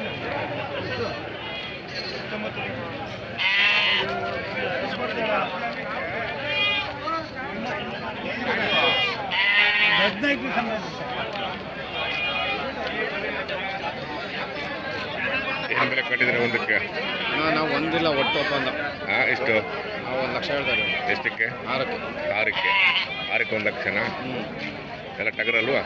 ಹೆಂಗಂತೆ ಏನು ಬೆಲೆ ಕಟ್ಟಿದ್ರೆ ಒಂದಕ್ಕೆ? ನಾವು ಒಂದಿಲ್ಲ ಒಟ್ಟು ಒಪ್ಪಂದ. ಹಾಂ ಎಷ್ಟು? ನಾವು ಒಂದು ಲಕ್ಷ ಹೇಳ್ತಾರೆ. ಎಷ್ಟಕ್ಕೆ? ಆರಕ್ಕೆ. ಆರಕ್ಕೆ. ಆರಕ್ಕೆ ಒಂದು ಲಕ್ಷನಾ? ಹ್ಞೂ ಎಲ್ಲ ಟಗರಲ್ವಾ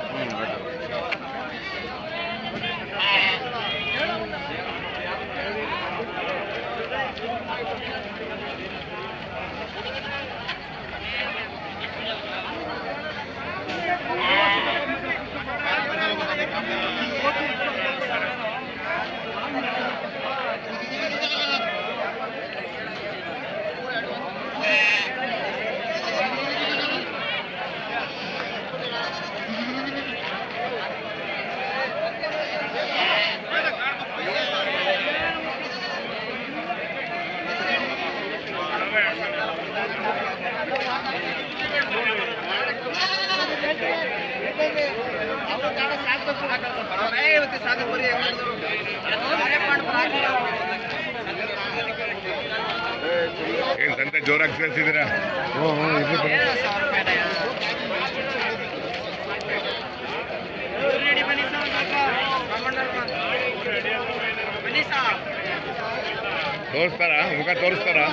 ಏನು ಸಂತೆ ಜೋರಾಗಿ ಸೇರಿಸಿದ್ದೀರಾ? ತೋರಿಸ್ತಾರಾ? ಮುಖ ತೋರಿಸ್ತಾರಾ?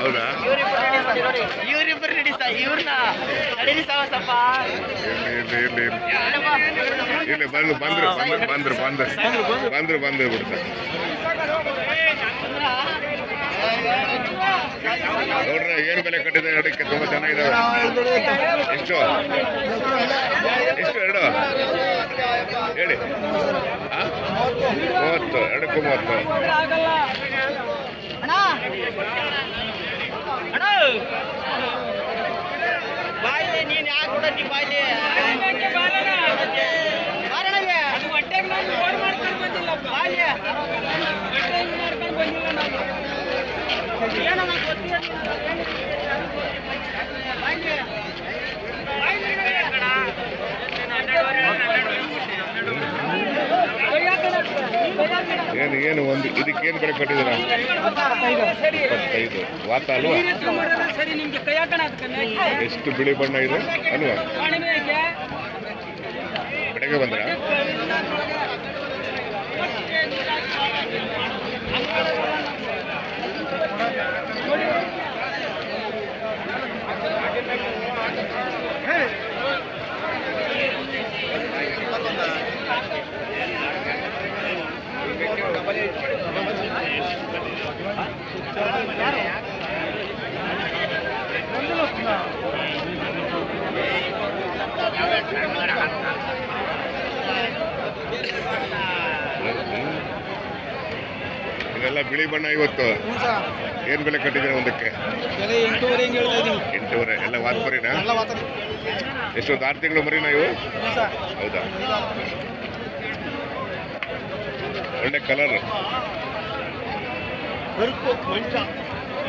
ಹೌದಾ? ಇವ್ರಿಬ್ಬರು ನಡಿ ಸಾ ಇವ್ರನ್ನ ನಡೀರಿ ಸಾವ ಸ್ವಲ್ಪ. ಇರ್ಲಿ ಇರ್ಲಿ ಇರ್ಲಿ ಇಲ್ಲಿ ಬಂದು ಬಂದ್ರು ಬಂದ್ರು ಬಂದ್ರು ಬಂದ್ರು. ಬಂದ್ರು ಬಂದ್ರು ಬಿಡ್ತಾರೆ. ನೋಡ್ರಿ ಏನು ಬೆಲೆ ಕಟ್ಟಿದೆ ಅದಕ್ಕೆ ತುಂಬಾ ಚೆನ್ನಾಗಿದೆ ಎಷ್ಟು? ಹೇಳಿ? ಮೂವತ್ತು ಎರಡಕ್ಕೂ ಮೂವತ್ತು ಬಾಯ್ಲೆ ನೀನು ಯಾಕೆ ಕೊಡತ್ತಿ ಬಾಯ್ಲೆ ಬಾರಣವ್ಯ ಬಾಯ್ಲೆ ಏನೋ ನಂಗ್ ಗೊತ್ತಿಲ್ಲ ಬಾಯ್ಲೆ ಏನು ಏನು ಒಂದು ಇದಕ್ಕೆ ಏನು ಬೆಲೆ ಕಟ್ಟಿದ್ದೀರ? ಇಪ್ಪತ್ತೈದು. ವಾತ ಅಲ್ವಾ? ಎಷ್ಟು ಬಿಳಿ ಬಣ್ಣ ಇದೆ? ಅಲ್ವಾ? ಬೆಳಗ್ಗೆ ಬಂದ್ರ? ಇದೆಲ್ಲ ಬಿಳಿ ಬಣ್ಣ ಇವತ್ತು. ಏನ್ ಬೆಲೆ ಕಟ್ಟಿದ್ದೀರಾ ಒಂದಕ್ಕೆ? ಎಂಟೂವರೆ ಎಲ್ಲ ಎಲ್ಲ ಮಾತಾಡಿ ಎಷ್ಟೊಂದು ಆರು ತಿಂಗಳು ಮರಿನಾ ಇವು? ಹೌದಾ? ಒಳ್ಳೆ ಕಲರ್. ವಾರ ಮಂಚ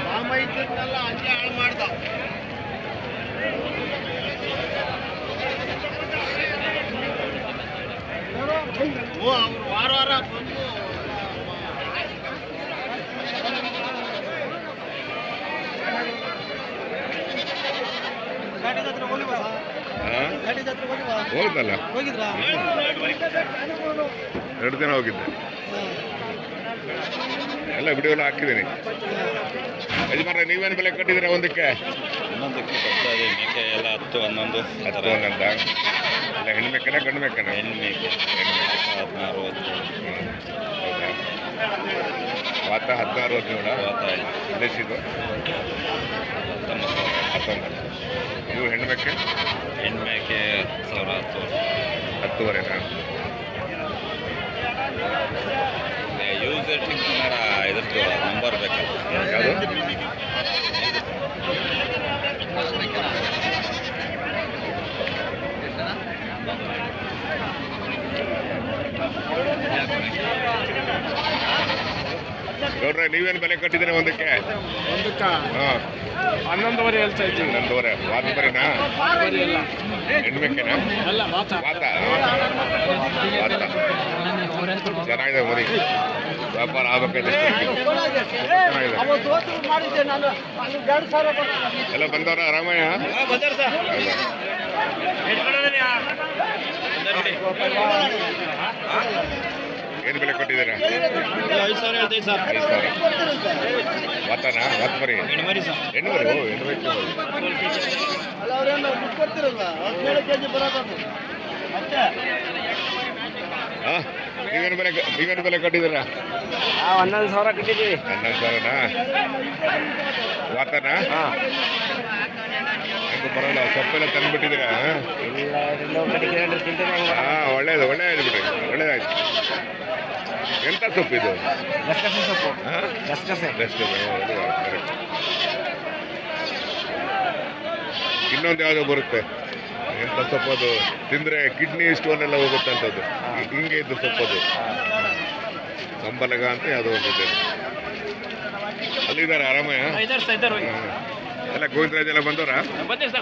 ರಾಮ ಇದ್ದನ್ನೆಲ್ಲ ಹಂಗೆ ಹಾಳು ಮಾಡ್ದ ಓ ಅವ್ರು ವಾರ ವಾರ ಬಂದು ಘಾಟಿ ಜಾತ್ರೆ ಹೋಗಿಲ್ವಾ ಸರ್? ಘಾಟಿ ಜಾತ್ರೆ ಹೋಗಿಲ್ವಾ ಹೋಗ್ದಲ್ಲ ಎರಡು ದಿನ ಹೋಗಿದ್ದೆ. ಎಲ್ಲ ವಿಡಿಯೋ ಎಲ್ಲ ಹಾಕಿದ್ದೀನಿ. ಯಜಮಾನ್ರೆ ನೀವೇನು ಬೆಲೆ ಕಟ್ಟಿದ್ದೀರಾ ಒಂದಕ್ಕೆ? ಹನ್ನೊಂದಕ್ಕೆ ಬರ್ತದೆ ಇದೆ ಮೇಕೆ ಎಲ್ಲ ಹತ್ತು ಹನ್ನೊಂದು ಹತ್ತು ಹನ್ನೊಂದ? ಎಲ್ಲ ಹೆಣ್ಣು ಮೇಕನ ಗಂಡು ಮೇಕನ? ಹೆಣ್ಣು ಮೇಕೆ. ಹದಿನಾರು ಹೌದಾ? ವಾತ ಹದಿನಾರು ಹದಿನೇಳ ವಾತ ಎಷ್ಟಿದು ಹತ್ತೊಂಬತ್ತು ಹತ್ತೊಂಬತ್ತು. ಇವು ಹೆಣ್ಣು ಮೇಕೆ? ಹೆಣ್ಣು ಮೇಕೆ ಸಾವಿರ ಹತ್ತುವರೆನಾ? ಯೂಸರ್ ಕನ್ನಡ ಇದ್ರದ್ದು ನಂಬರ್ ಬೇಕಲ್ಲ ಯಾವುದು? ನೋಡ್ರೆ ನೀವೇನು ಬೆಲೆ ಕಟ್ಟಿದ್ದೀರಾ ಒಂದಕ್ಕೆ? ಒಂದಕ್ಕ? ಹಾಂ. ಹನ್ನೊಂದುವರೆ ಹೇಳ್ತಾ ಇದ್ದೀವಿ. ಹನ್ನೊಂದುವರೆ. ವಾತ ಬರೀನಾ? ಹೆಣ್ಬೇಕೇನಾ ವಾತ. ವಾತ. ಚೆನ್ನಾಗಿದೆ ಮರಿ ವ್ಯಾಪಾರ ಆಗ್ಬೇಕಾಯ್ತು ಚೆನ್ನಾಗಿದೆ. ಎಲ್ಲ ಬಂದವರ ರಾಮಯ್ಯ ಏನು ಬೆಲೆ ಕೊಟ್ಟಿದ್ದೀರಾ? ಐದು ಸಾವಿರ ಐದು ಸಾವಿರ ಮರಿ ಹೆಣ್ಮರಿ ಮರಿ ಓ ಹಾಂ ನೀವೇನು ಬೆಲೆ ನೀವೇನು ಬೆಲೆ ಕಟ್ಟಿದ್ದೀರಾ? ಹಾಂ ಹನ್ನೊಂದು ಸಾವಿರ ಕಟ್ಟಿದ್ದೀವಿ. ಹನ್ನೊಂದು ಸಾವಿರನಾ? ವಾತನ ಹಾಂ. ಬರೋಲ್ಲ ಸೊಪ್ಪೆಲ್ಲ ತಂದುಬಿಟ್ಟಿದ್ದೀರಾ ಹಾಂ? ಒಳ್ಳೇದು ಒಳ್ಳೇದು ಬಿಡ್ರಿ ಒಳ್ಳೇದಾಯ್ತು. ಎಂಥ ಸೊಪ್ಪು ಇದು? ಗಸಗಸೆ ಸೊಪ್ಪು. ಹಾಂ? ಗಸಗಸೆ. ಇನ್ನೊಂದು ಯಾವುದೋ ಬರುತ್ತೆ. ಎಂಥ ಸೊಪ್ಪು ಅದು? ತಿಂದರೆ ಕಿಡ್ನಿ ಸ್ಟೋನ್ ಎಲ್ಲ ಹೋಗುತ್ತೆ ಅಂತದ್ದು. ಹಿಂಗೆ ಇದ್ದು ಸೊಪ್ಪು ಅದು. ಸಂಬಲಗ ಅಂತ ಯಾವುದೋ ಒಂದು ಇದೆ. ಅಲ್ಲಿದ್ದಾರೆ ಆರಾಮಯ್ಯ? ಎಲ್ಲ ಗೋವಿಂದರಾಜ್ ಎಲ್ಲ ಬಂದವರಾ? ಬಂದಿದೆ ಸರ್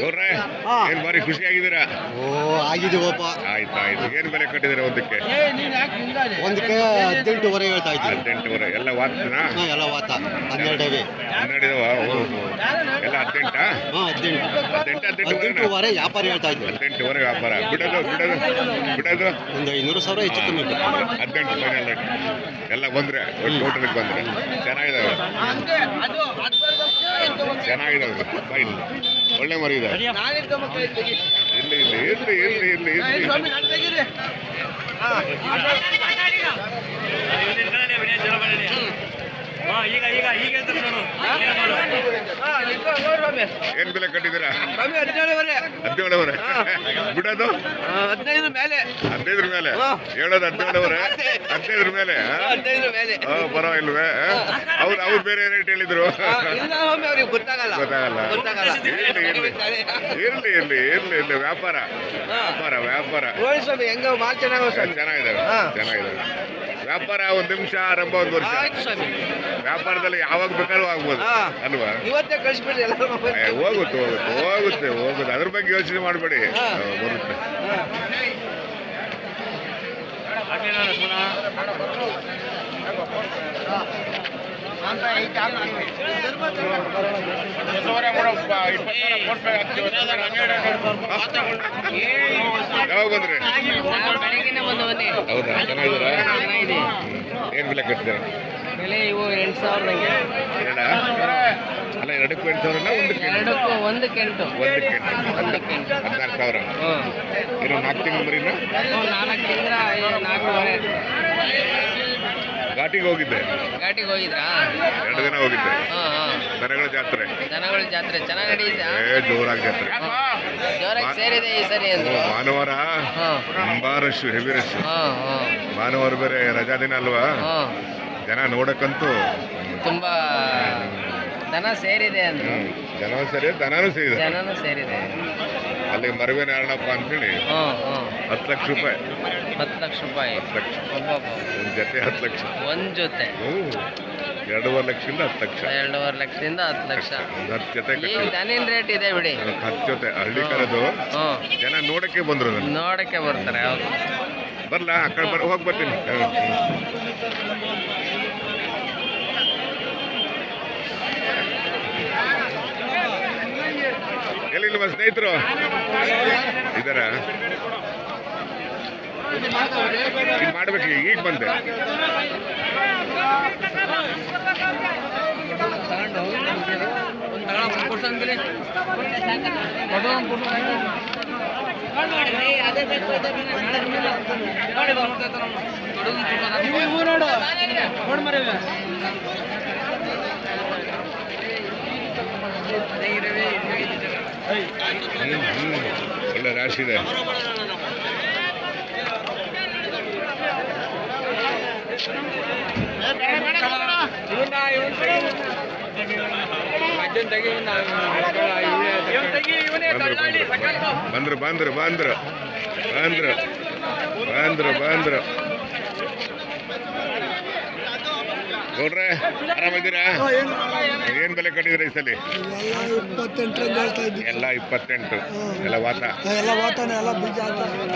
ಗೌರ್ರೆ ಏನ್ ಬಾರಿ ಖುಷಿಯಾಗಿದ್ದೀರಾ ಓ ಆಗಿದೀವಪ್ಪ ಆಯ್ತು ಆಯ್ತು. ಏನ್ ಬೆಲೆ ಕಟ್ಟಿದ್ದೀರಾ ಒಂದಕ್ಕೆ? ಒಂದಕ್ಕೆ ಹದಿನೆಂಟುವರೆ ಹೇಳ್ತಾ ಇದ್ದೀವಿ ಹದಿನೆಂಟುವರೆ. ಎಲ್ಲ ವಾತನಾ? ಹಾಂ ಎಲ್ಲ ವಾತ. ಹನ್ನೆರಡವೆ ಹನ್ನೆರಡು ಎಲ್ಲ ಹದಿನೆಂಟಾ? ಹಾಂ ಹದಿನೆಂಟು. ಹದಿನೆಂಟು ಹದಿನೆಂಟುವರೆ ಹದಿನೆಂಟುವರೆ ವ್ಯಾಪಾರ ಹೇಳ್ತಾ ಇದ್ದೀವಿ ಹದಿನೆಂಟುವರೆ ವ್ಯಾಪಾರ. ಬಿಡೋದು ಬಿಡೋದು ಬಿಡೋದು. ಒಂದು ಐನೂರು ಸಾವಿರ ಹೆಚ್ಚು ಕಮ್ಮಿ ಹದಿನೆಂಟು ಫೈನಲ್ ಎಲ್ಲ ಬಂದ್ರೆ ಒಂದು ಟೋಟಲ್ಗೆ ಬಂದ್ರೆ. ಚೆನ್ನಾಗಿದಾವೆ. ಚೆನ್ನಾಗಿದಾವೆ. ಫೈನ್ ಒಳ್ಳೆ ಮರಿ ಇದೆ. ಇಲ್ಲಿ ಇಲ್ಲಿ ಇರ್ಲಿ ಇರ್ಲಿ ಇರ್ಲಿ ಇರ್ಲಿ. ಈಗ ಈಗ ಈಗ ಏನ್ ಬೆಲೆ ಕಟ್ಟಿದ್ದೀರಾ? ಹದಿನೇಳುವರೆ. ಹದಿನೇಳುವರೆ? ಬಿಡೋದು? ಹದಿನೈದು ಮೇಲೆ. ಹದಿನೈದ್ರ ಮೇಲೆ? ಹೇಳೋದು ಹದಿನೇಳುವರೆ? ಹದಿನೈದ್ರ ಮೇಲೆ ಪರವಾಗಿಲ್ವೇ ಅವ್ರು ಅವ್ರು ಬೇರೆ ರೇಟ್ ಹೇಳಿದ್ರು? ಗೊತ್ತಾಗಲ್ಲ. ಗೊತ್ತಾಗಲ್ಲ. ಇರ್ಲಿ ಇರ್ಲಿ. ಇರ್ಲಿ ಇರ್ಲಿ ವ್ಯಾಪಾರ. ವ್ಯಾಪಾರ ವ್ಯಾಪಾರ. ಚೆನ್ನಾಗಿದೆ ಸ್ವಾಮಿ ವ್ಯಾಪಾರ ಒಂದು ನಿಮಿಷ ಆರಂಭ ಒಂದು ವರ್ಷ. ಆಯ್ತು ಸ್ವಾಮಿ. ವ್ಯಾಪಾರದಲ್ಲಿ ಯಾವಾಗ ಬೇಕಾದ್ರೂ ಆಗ್ಬೋದು ಹಾ. ಅಲ್ವಾ? ಇವತ್ತೇ ಕಳಿಸ್ಬಿಡ್ರಿ ಎಲ್ಲ ಏ, ಹೋಗುತ್ತೆ ಹೋಗುತ್ತೆ ಹೋಗುತ್ತೆ ಹೋಗುತ್ತೆ. ಅದ್ರ ಬಗ್ಗೆ ಯೋಚನೆ ಮಾಡಬೇಡಿ. ಹಾ. ಬರುತ್ತೆ. ಯಾವಾಗ ಬಂದ್ರಿ ಹೌದಾ? ಚೆನ್ನಾಗಿದ್ದೀರಾ? ಚೆನ್ನಾಗಿದೆ ಏನ್ ಬೆಲೆ ಕಟ್ಟಿದ್ದೀರಾ? ಬೆಲೆ ಇವು ಎಂಟು ಸಾವಿರದ ಅಲ್ಲ ಎರಡಕ್ಕೂ ಎಂಟು ಸಾವಿರ ಒಂದಕ್ಕೆ? ಎರಡಕ್ಕೂ ಒಂದಕ್ಕೆ ಎಂಟು? ಒಂದಕ್ಕೆ ಎಂಟು ಒಂದಕ್ಕೆ ಎಂಟು ಹದಿನಾರು ಸಾವಿರ? ಇರೋ ನಾಲ್ಕು ತಿಂಗಳು ಬರೀನಾ ನಾಲ್ಕು ತಿಂಗಳ ನಾಲ್ಕೂವರೆ. ಘಾಟಿಗೆ ಹೋಗಿದ್ದೆ. ಘಾಟಿಗೆ ಹೋಗಿದ್ರಾ? ಎರಡು ದಿನ ಹೋಗಿದ್ದೆ. ಹಾಂ ಹಾಂ. ದನಗಳ ಜಾತ್ರೆ. ದನಗಳ ಜಾತ್ರೆ. ಚೆನ್ನಾಗಿ ನಡೆಯುತ್ತಾ? ಏ ಜೋರಾಗಿ ಜಾತ್ರೆ. ಜೋರಾಗಿ ಸೇರಿದೆ ಈ ಸರಿ ಅಂದ್ರು ಭಾನುವಾರ ತುಂಬಾ ರಶ್ ಹೆವಿ ರಶ್ ಹಾಂ ಹಾಂ. ಭಾನುವಾರ ಬೇರೆ ರಜಾ ದಿನ ಅಲ್ವಾ? ಹಾಂ. ಜನ ನೋಡಕ್ಕಂತೂ ತುಂಬ ದನ ಸೇರಿದೆ ಅಂದ್ರು ಜನ ಸೇರಿದೆ ದನನೂ ಸೇರಿದೆ. ಜನನೂ ಸೇರಿದೆ. ಅಲ್ಲಿ ಮರವೆ ನಾರಾಯಣಪ್ಪ ಅಂತೇಳಿ ಹತ್ತು ಲಕ್ಷ ರೂಪಾಯಿ. ಹತ್ತು ಲಕ್ಷ ರೂಪಾಯಿ. ಹತ್ತು ಲಕ್ಷ. ಒಂದು ಜೊತೆ ಹತ್ತು ಲಕ್ಷ. ಒಂದು ಜೊತೆ. ಎರಡೂವರೆ ಲಕ್ಷದಿಂದ ಹತ್ತು ಲಕ್ಷ. ಎರಡೂವರೆ ಲಕ್ಷದಿಂದ ಹತ್ತು ಲಕ್ಷ. ಒಂದು ಹತ್ತು ಜೊತೆ ಈಗ ದನಿನ ರೇಟ್ ಇದೆ ಬಿಡಿ. ಹತ್ತು ಜೊತೆ. ಹಳ್ಳಿ ಕರೆದು ಜನ ನೋಡಕ್ಕೆ ಬಂದರು ನೋಡಕ್ಕೆ ಬರ್ತಾರೆ ಹೌದು. ಬರ್ಲಾ ಆ ಕಡೆ ಬರ್ ಹೋಗಿ ಬರ್ತೀನಿ. ಎಲ್ಲಿ ನಿಮ್ಮ ಸ್ನೇಹಿತರು ಇದರ ಇದು ಮಾಡ್ಬೇಕು ಈಗ ಬಂದೆ ಹ್ಮ್. ಒಳ್ಳೆ ರಾಶಿ ಇದೆ. ಬಂದ್ರು ಬಂದ್ರು ಬಂದ್ರು ಬಂದ್ರು ಬಂದ್ರು ಬಂದ್ರು. ನೋಡ್ರೆ ಆರಾಮಿದ್ದೀರಾ ಏನ್ ಬೆಲೆ ಕಟ್ಟಿದ್ರಿ ಈ ಸಲ? ಎಲ್ಲ ಇಪ್ಪತ್ತೆಂಟು. ಎಲ್ಲ ವಾತ?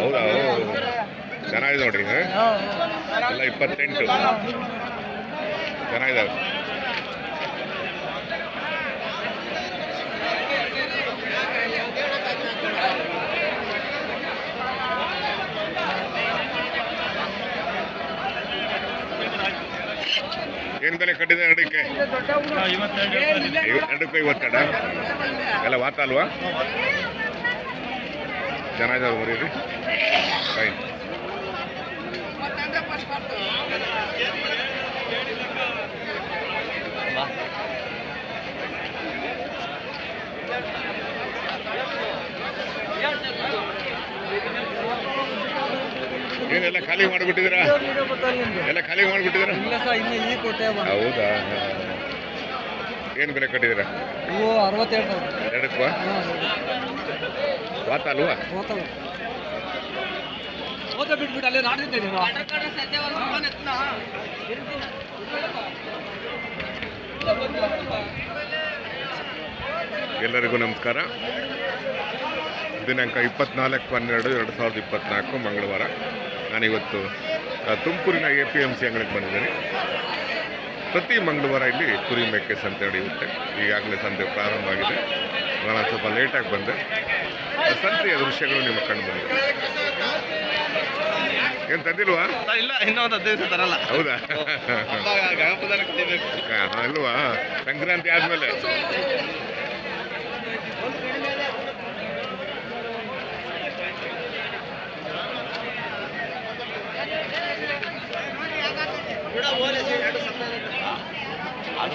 ಹೌದಾ. ಚೆನ್ನಾಗಿದೆ ನೋಡ್ರಿ? ಎಲ್ಲ ಇಪ್ಪತ್ತೆಂಟು. ಚೆನ್ನಾಗಿದಾವೆ. ಏನ್ ಬೆಲೆ ಕಟ್ಟಿದೆ ಎರಡಕ್ಕೆ ಎರಡಕ್ಕೂ ಐವತ್ತೆರಡ? ಎಲ್ಲ ವಾತ ಅಲ್ವಾ? ಚೆನ್ನಾಗಿದಾವೆ ಮರೀರಿ ಫೈನ್ ಏನೆಲ್ಲ ಖಾಲಿ ಮಾಡಿಬಿಟ್ಟಿದ್ದೀರಾ? ಎಲ್ಲ ಖಾಲಿ ಮಾಡಿಬಿಟ್ಟಿದ್ದೀರಾ? ಹೌದಾ? ಏನು ಬೆಲೆ ಕಟ್ಟಿದ್ದೀರಾ? ಎರಡಕ್ಕೂ? ವಾತ ಅಲ್ವಾ? ಬಿಟ್ಬಿಟ್ಟು ಅಲ್ಲೇ ಎಲ್ಲರಿಗೂ ನಮಸ್ಕಾರ. ದಿನಾಂಕ ಇಪ್ಪತ್ನಾಲ್ಕು ಹನ್ನೆರಡು ಎರಡು ಸಾವಿರದ ಇಪ್ಪತ್ನಾಲ್ಕು ಮಂಗಳವಾರ. ನಾನಿವತ್ತು ತುಮಕೂರಿನ ಎ ಪಿ ಎಂ ಸಿ ಅಂಗಡಿಗೆ ಬಂದಿದ್ದೀನಿ. ಪ್ರತಿ ಮಂಗಳವಾರ ಇಲ್ಲಿ ಕುರಿ ಮೇಕೆ ಸಂತೆ ನಡೆಯುತ್ತೆ. ಈಗಾಗಲೇ ಸಂತೆ ಪ್ರಾರಂಭ ಆಗಿದೆ. ನಾನು ಸ್ವಲ್ಪ ಲೇಟಾಗಿ ಬಂದೆ. ಸಂತೆಯ ದೃಶ್ಯಗಳು ನಿಮ್ಮ ಕಂಡು ಬಂದಿದೆ ಏನು ತಂದಿಲ್ವಾ? ಇಲ್ಲ ಇನ್ನೊಂದು ಹದಿನೈದು ತರಲ್ಲ. ಹೌದಾ? ಅಲ್ವಾ ಸಂಕ್ರಾಂತಿ ಆ,